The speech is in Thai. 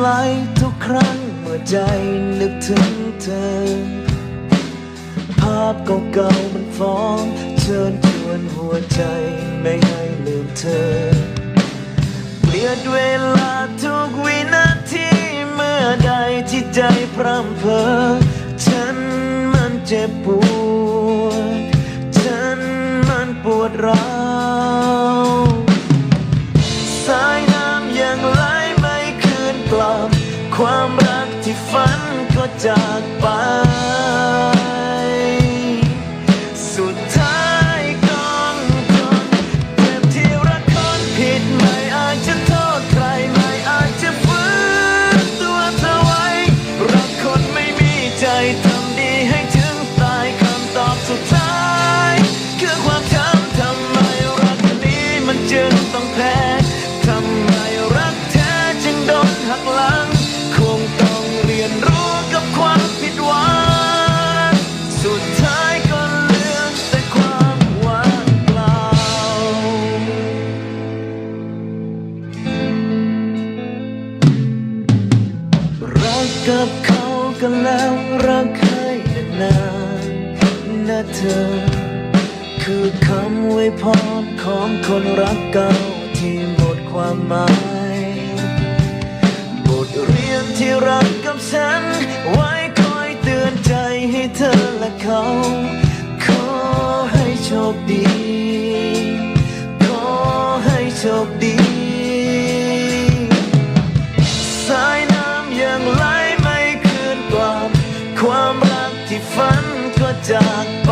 ไหลทุกครั้งเมื่อใจนึกถึงเธอ ภาพเก่าๆมันฟ้อง เชิญชวนหัวใจไม่ให้ลืมเธอ เปลี่ยนเวลาทุกวินาทีเมื่อใดที่ใจพร่ำเพ้อฉันมันเจ็บปวด จากไป สุดท้ายก็จนเจ็บที่รักคนผิดไม่อาจจะโทษใครไม่อาจจะฝืนตัวเธอไว้ รักคนไม่มีใจทำดีให้ถึงตายคำตอบสุดท้าย คือความช้ำทำไมรักคนนี้มันจึงต้องแพ้ทำไมรักแท้จึงโดนหักหลัง กับเขากันแล้วรักให้นานๆนะเธอ คือคำไวยพรของคนรักเก่าที่หมดความหมาย บทเรียนที่รักกับฉัน ไว้คอยเตือนใจให้เธอและเขา ขอให้โชคดี ขอให้โชคดี done.